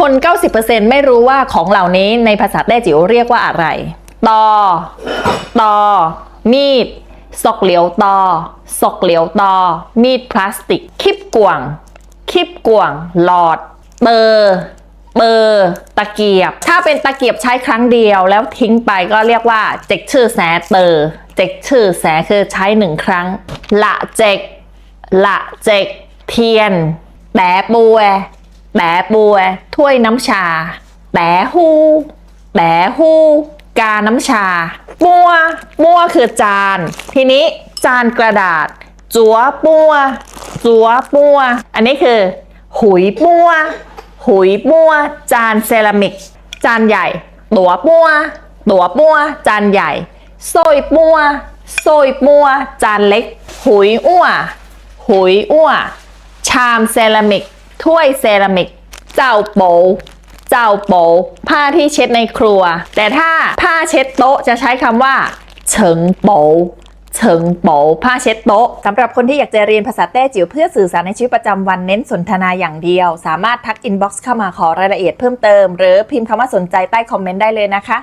คน 90%ไม่รู้ว่าของเหล่านี้ในภาษาแต้จิ๋วเรียกว่าอะไร ตอ ตอ มีดซอกเหลียวตอซอกเหลียวตอ มีดพลาสติก คิปกวางคิปกวางหลอดเบอร์เบอร์ตะเกียบ ถ้าเป็นตะเกียบใช้ครั้งเดียวแล้วทิ้งไปก็เรียกว่า เจ็กชื่อแสเตอร์เจ็กชื่อแสคือใช้หนึ่งครั้ง ละเจกละเจกเทียน แตะปัว แตะปัวถ้วยน้ำชาแตะหูแตะหูกาน้ำชาปัวปัวคือจาน ทีนี้จานกระดาษ จัวปัวจัวปัว อันนี้คือ หุยปัว หุยปัว จานเซรามิก จานใหญ่ ตัวปัว ตัวปัว จานใหญ่โซยปัวโซยปัว จานเล็ก หุยอ้ว หุยอ้ว ชามเซรามิก ถ้วยเซรามิก เจ้าโปเจ้าโปผ้าที่เช็ดในครัว แต่ถ้าผ้าเช็ดโต๊ะจะใช้คำว่าเฉิงโปเฉิงโปผ้าเช็ดโต๊ะสำหรับคนที่อยากจะเรียนภาษาแต้จิ๋วเพื่อสื่อสารในชีวิตประจำวันเน้นสนทนาอย่างเดียว สามารถทักอินบ็อกซ์เข้ามาขอรายละเอียดเพิ่มเติม หรือพิมพ์คำว่าสนใจใต้คอมเมนต์ได้เลยนะคะ